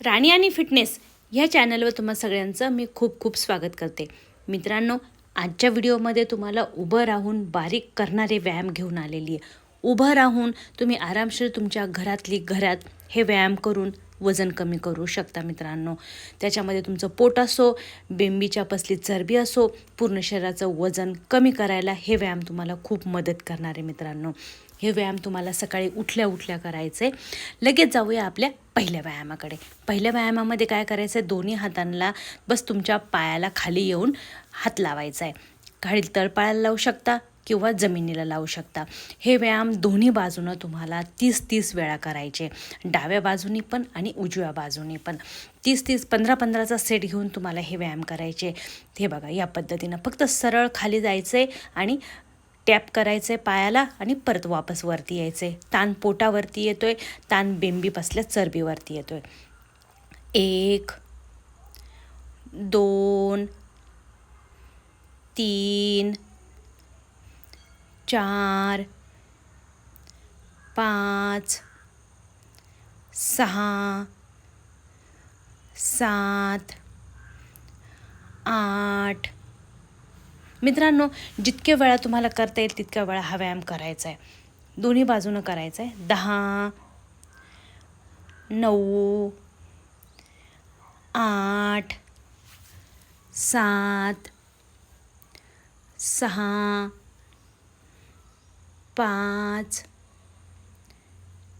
राणी आणि फिटनेस ह्या चॅनलवर तुम्हा सगळ्यांचं मी खूप खूप स्वागत करते. मित्रांनो आजच्या व्हिडिओमध्ये तुम्हाला उभं राहून बारीक करणारे व्यायाम घेऊन आलेली आहे. उभं राहून तुम्ही आरामशीर तुमच्या घरातली घरात हे व्यायाम करून वजन कमी करू शकता मित्रांनो. त्याच्यामध्ये तुमचं पोट असो बेंबीच्या पसली चरबी असो पूर्ण शरीराचं वजन कमी करायला हे व्यायाम तुम्हाला खूप मदत करणार आहे मित्रांनो. हे व्यायाम तुम्हाला सकाळी उठल्या उठल्या करायचे. लगेच जाऊया आपल्या पहिल्या व्यायामाकडे. पहिल्या व्यायामामध्ये काय करायचं आहे दोन्ही हातांना बस तुमच्या पायाला खाली येऊन हात लावायचा आहे खाली तळपायाला लावू शकता किंवा जमिनीला लावू शकता. हे व्यायाम दोन्ही बाजूनं तुम्हाला तीस तीस वेळा करायचे. डाव्या बाजूनी पण आणि उजव्या बाजूनी पण. तीस तीस पंधरा पंधराचा सेट घेऊन तुम्हाला हे व्यायाम करायचे. हे बघा या पद्धतीनं फक्त सरळ खाली जायचं आहे आणि टॅप करायचं आहे पायाला आणि परत वापस वरती यायचं आहे ताण पोटावरती येतो आहे ताण बेंबीपासल्या चरबीवरती येतो आहे एक दोन तीन चार पाच सहा सात आठ मित्रांनो जितके वेळा तुम्हाला करता येईल तितक्या वेळा हा व्यायाम करायचा आहे. दोन्ही बाजूनं करायचा आहे. दहा नऊ आठ सात सहा पाच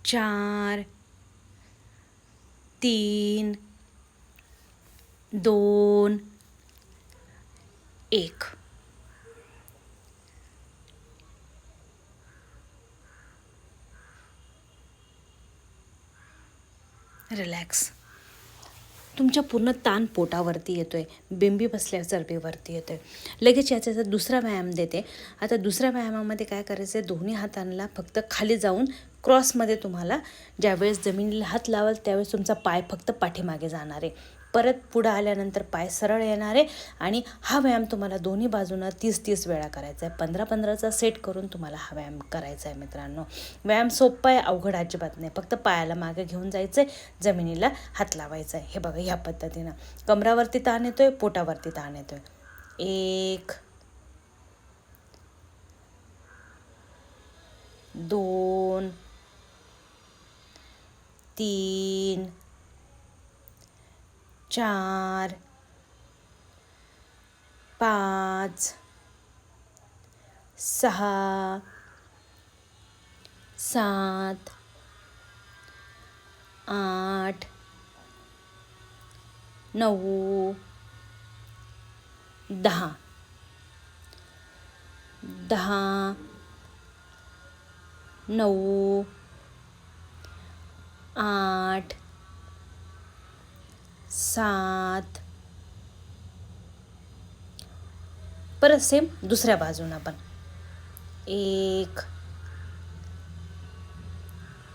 चार तीन दोन एक. रिलॅक्स तुमच्या पूर्ण ताण पोटावरती येतो आहे बिंबी बसल्या चरबीवरती येतो आहे लगेच याचा दुसरा व्यायाम देते आता दुसऱ्या व्यायामामध्ये काय करायचं आहे दोन्ही हातांना फक्त खाली जाऊन क्रॉसमध्ये तुम्हाला ज्यावेळेस जमिनीला हात लावाल त्यावेळेस तुमचा पाय फक्त पाठीमागे जाणार आहे. परत पुढं आल्यानंतर पाय सरळ येणार आहे. आणि हा व्यायाम तुम्हाला दोन्ही बाजूनं तीस तीस वेळा करायचा आहे. पंधरा पंधराचा सेट करून तुम्हाला हा व्यायाम करायचा आहे मित्रांनो. व्यायाम सोपा आहे अवघड अजिबात नाही. फक्त पायाला मागे घेऊन जायचं आहे जमिनीला हात लावायचा आहे. हे बघा ह्या पद्धतीनं. कमरावरती ताण येतो आहे पोटावरती ताण येतो आहे एक दोन तीन चार पाच सहा सात आठ नऊ दहा. दहा नऊ आठ सात. परत सेम दुसऱ्या बाजूनं आपण. एक.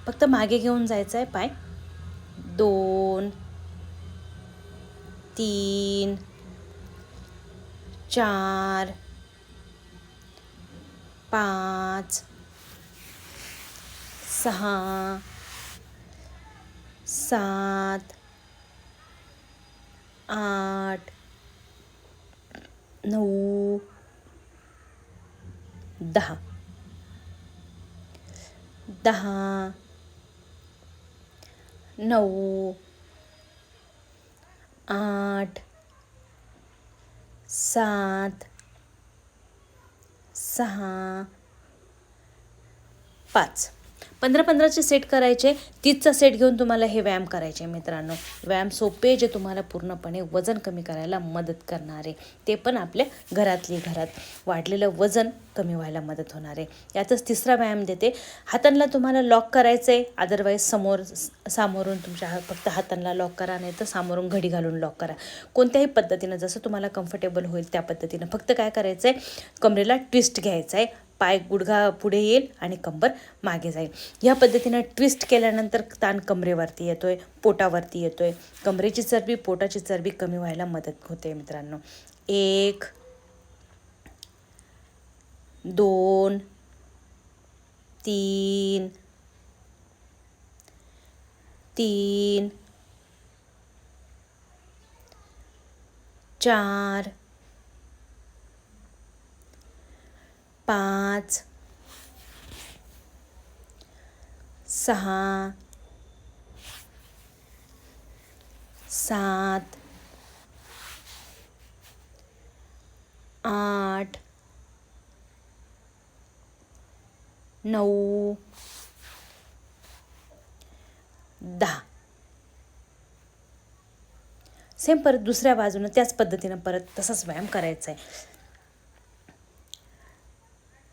फक्त मागे घेऊन जायचं आहे पाय. दोन. तीन. चार. पाच. सहा. सात. आठ नऊ दहा. दहा नऊ आठ सात सहा पाच. पंधरा पंधराचे सेट करायचे तीसचा सेट घेऊन तुम्हाला हे व्यायाम करायचे मित्रांनो. व्यायाम सोपे जे तुम्हाला पूर्णपणे वजन कमी करायला मदत करणारे. ते पण आपल्या घरातली घरात. वाढलेलं वजन कमी व्हायला मदत होणार. आहे यातच तिसरा व्यायाम देते. हातांना तुम्हाला लॉक करायचं आहे अदरवाईज समोर सामोरून तुमच्या हा फक्त हातांना लॉक करा नाही तर सामोरून घडी घालून लॉक करा. कोणत्याही पद्धतीनं जसं तुम्हाला कम्फर्टेबल होईल त्या पद्धतीनं. फक्त काय करायचं आहे कमरेला ट्विस्ट घ्यायचा आहे पाय गुडघा पुढे येईल आणि कंबर मागे जाईल. ह्या पद्धतीनं ट्विस्ट केल्यानंतर ताण कमरेवरती येतो आहे पोटावरती येतो आहे कमरेची चरबी पोटाची चरबी कमी व्हायला मदत होते मित्रांनो. एक दोन तीन तीन चार पाच सहा सात आठ नऊ दहा. सेम परत दुसऱ्या बाजूनं त्याच पद्धतीनं परत तसाच व्यायाम करायचा आहे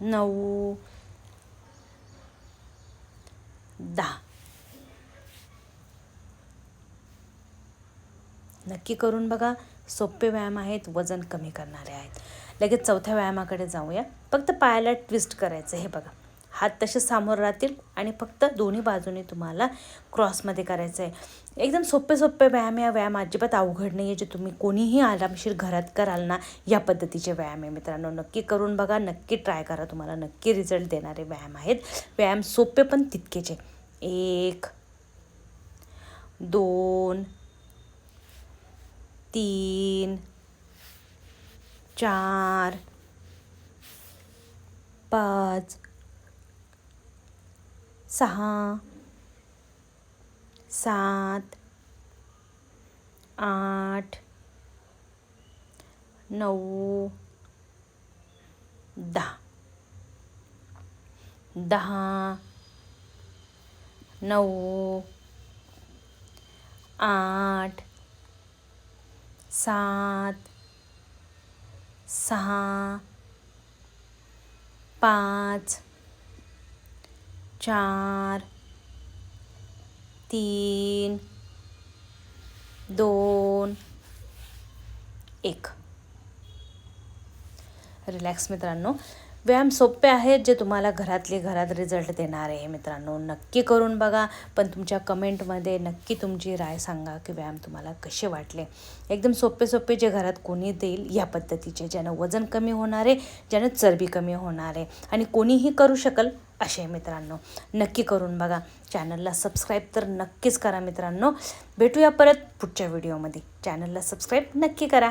नऊ. दहा. नक्की करून बघा सोपे व्यायाम आहेत वजन कमी करणारे आहेत. लगेच चौथ्या व्यायामाकडे जाऊया. फक्त पायाला ट्विस्ट करायचं हे बघा. हात तसे समोर राहतील आणि फक्त दोन्ही बाजूने तुम्हाला क्रॉसमध्ये करायचं आहे. एकदम सोपे सोपे व्यायाम या व्यायाम अजिबात अवघड नाही आहे जे तुम्ही कोणीही आरामशीर घरात कराल ना या पद्धतीचे व्यायाम आहे मित्रांनो. नक्की करून बघा नक्की ट्राय करा. तुम्हाला नक्की रिझल्ट देणारे व्यायाम आहेत. व्यायाम सोपे पण तितकेचे एक दोन तीन चार पाच सहा सात आठ नऊ दहा. दहा नऊ आठ सात सहा पाच चार तीन दोन एक. रिलॅक्स मित्रांनो. व्यायाम सोपे आहेत जे तुम्हाला घरातले घरात रिझल्ट देणार आहे मित्रांनो. नक्की करून बघा पण तुमच्या कमेंटमध्ये नक्की तुमची राय सांगा की व्यायाम तुम्हाला कसे वाटले. एकदम सोपे सोपे जे घरात कोणी देईल या पद्धतीचे. ज्यानं वजन कमी होणार आहे ज्यानं चरबी कमी होणार आहे. आणि कोणीही करू शकल असे मित्रांनो नक्की करून बघा. चॅनलला सबस्क्राईब तर नक्कीच करा मित्रांनो. भेटूया परत पुढच्या व्हिडिओमध्ये चॅनलला सबस्क्राईब नक्की करा.